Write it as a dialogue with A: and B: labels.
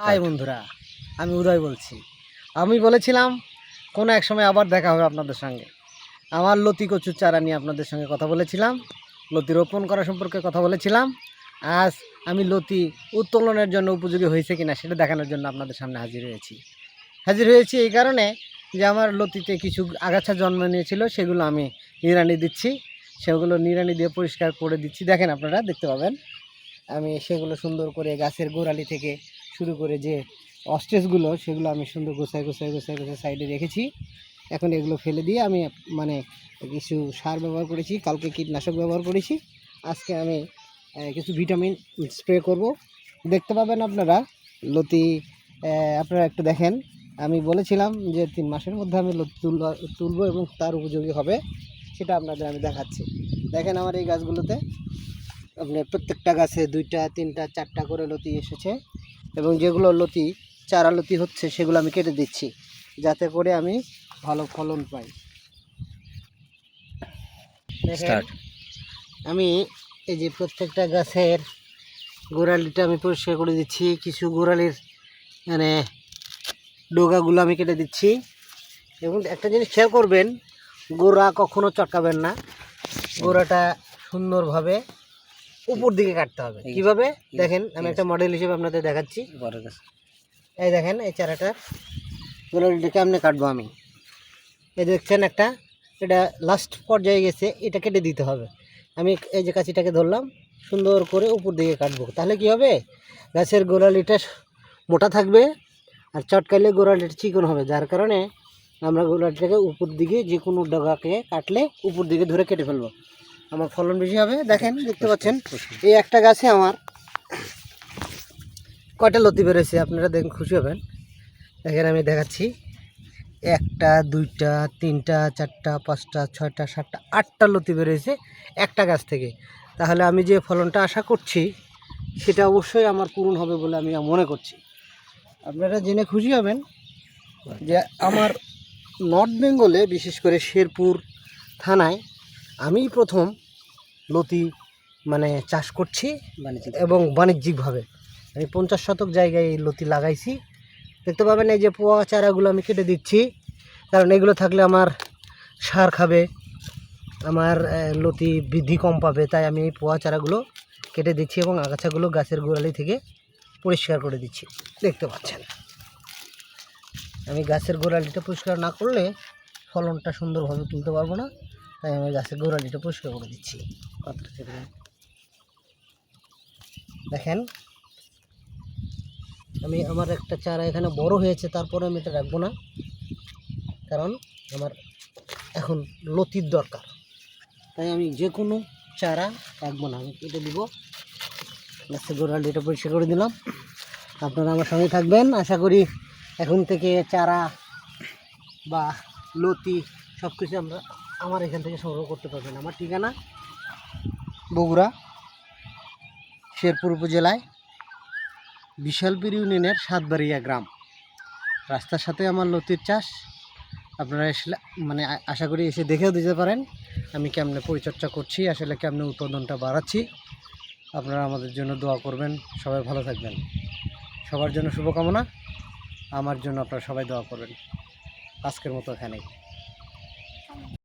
A: High বন্ধুরা আমি উদয় বলছি। আমি বলেছিলাম কোনো এক সময় আবার দেখা হবে আপনাদের সঙ্গে। আমার লতি কচুর চারা নিয়ে আপনাদের সঙ্গে কথা বলেছিলাম লতি রোপণ করা সম্পর্কে কথা বলেছিলাম। আজ আমি লতি উত্তোলনের জন্য উপযোগী হয়েছে কিনা সেটা দেখানোর জন্য আপনাদের সামনে হাজির হয়েছি। হাজির হয়েছি এই কারণে যে আমার লতিতে কিছু আগাছা জন্ম নিয়েছিল সেগুলো আমি নিড়ানি দিচ্ছি। সেগুলো নিড়ানি দিয়ে পরিষ্কার করে দিচ্ছি। দেখেন আপনারা দেখতে পাবেন। আমি সেগুলো সুন্দর করে গাছের গোড়ালি থেকে শুরু করে যে অস্টেজগুলো সেগুলো আমি সুন্দর গোছায় গোছায় গোছায় গোছায় সাইডে রেখেছি। এখন এগুলো ফেলে দিয়ে আমি মানে কিছু সার ব্যবহার করেছি, কালকে কীটনাশক ব্যবহার করেছি। আজকে আমি কিছু ভিটামিন স্প্রে করব। দেখতে পাবেন আপনারা, লতি আপনারা একটু দেখেন। আমি বলেছিলাম যে তিন মাসের মধ্যে আমি লতি তুলব, তুলবো এবং তার উপযোগী হবে, সেটা আপনাদের আমি দেখাচ্ছি। দেখেন আমার এই গাছগুলোতে আপনার প্রত্যেকটা গাছে দুইটা, তিনটা, চারটা করে লতি এসেছে। এবং যেগুলো লতি চারা লতি হচ্ছে সেগুলো আমি কেটে দিচ্ছি যাতে করে আমি ভালো ফলন পাই। আমি এই যে প্রত্যেকটা গাছের গোড়ালিটা আমি পরিষ্কার করে দিচ্ছি কিছু গোড়ালির মানে ডোগাগুলো আমি কেটে দিচ্ছি। এবং একটা জিনিস খেয়াল করবেন গোড়া কখনো চটকাবেন না। গোড়াটা সুন্দরভাবে উপর দিকে কাটতে হবে। কীভাবে? দেখেন আমি একটা মডেল হিসেবে আপনাদের দেখাচ্ছি।
B: বড় গাছ।
A: এই দেখেন এই চারাটা। গোড়ালিটা কেমনে কাটবো আমি? এই দেখছেন একটা এটা লাস্ট পর্যায়ে গেছে এটা কেটে দিতে হবে। আমি এই যে কাঁচিটাকে ধরলাম সুন্দর করে উপর দিকে কাটবো। তাহলে কি হবে? গাছের গোড়ালিটা মোটা থাকবে আর চটকাইলে গোড়ালিটা চিকন হবে। যার কারণে আমরা গোড়ালিটাকে উপর দিকে যে কোনো ডগাকে কাটলে উপর দিকে ধরে কেটে ফেলব। আমার ফলন বেশি হবে দেখেন দেখতে পাচ্ছেন? এই একটা গাছে আমার কয়টা লতি বেরোছে আপনারা দেখেন খুশি হবেন। দেখেন আমি দেখাচ্ছি। একটা দুইটা তিনটা চারটা পাঁচটা ছয়টা সাতটা আটটা লতি বেরোয়েছে একটা গাছ থেকে। তাহলে আমি যে ফলনটা আশা করছি সেটা অবশ্যই আমার পূরণ হবে বলে আমি মনে করছি। আপনারা জেনে খুশি হবেন যে আমার নর্থ বেঙ্গলে বিশেষ করে শেরপুর থানায় আমি প্রথম লতি মানে চাষ করছি
B: বাণিজ্যিক
A: এবং বাণিজ্যিকভাবে। আমি পঞ্চাশ শতক জায়গায় এই লতি লাগাইছি। দেখতে পাবেন এই যে পোয়া চারাগুলো আমি কেটে দিচ্ছি। কারণ এগুলো থাকলে আমার সার খাবে আমার লতি বৃদ্ধি কম পাবে। তাই আমি এই পোয়া চারাগুলো কেটে দিচ্ছি এবং আগাছাগুলো গাছের গোড়ালি থেকে পরিষ্কার করে দিচ্ছি। দেখতে পাচ্ছেন। আমি গাছের গোড়ালিটা পরিষ্কার না করলে ফলনটা সুন্দরভাবে তুলতে পারব না। তাই আমি গাছের গোড়ালিটা পরিষ্কার করে দিচ্ছি। পাত্রটা ছেড়ে দেখেন, আমি আমার একটা চারা এখানে বড় হয়েছে, তারপরে আমি এটা রাখব না। কারণ আমার এখন লতির দরকার। তাই আমি যে কোনো চারা রাখব না। আমি কেটে দিব। গাছের গোড়ালিটা পরিষ্কার করে দিলাম। আপনারা আমার সঙ্গে থাকবেন। আশা করি এখন থেকে চারা বা লতি সব কিছু আমরা আমার এখান থেকে সংগ্রহ করতে পারবেন। আমার ঠিকানা? বগুড়া, শেরপুর উপজেলায়, বিশালপুর ইউনিয়নের সাতবাড়িয়া গ্রাম। রাস্তার সাথে আমার লতির চাষ। আপনারা এসে মানে আশা করি এসে দেখেও দিতে পারেন আমি কেমনে পরিচর্যা করছি, আসলে কেমনে উৎপাদনটা বাড়াচ্ছি। আপনারা আমাদের জন্য দোয়া করবেন। সবাই ভালো থাকবেন। সবার জন্য শুভকামনা। আমার জন্য আপনারা সবাই দোয়া করবেন। আজকের মতো এখানেই।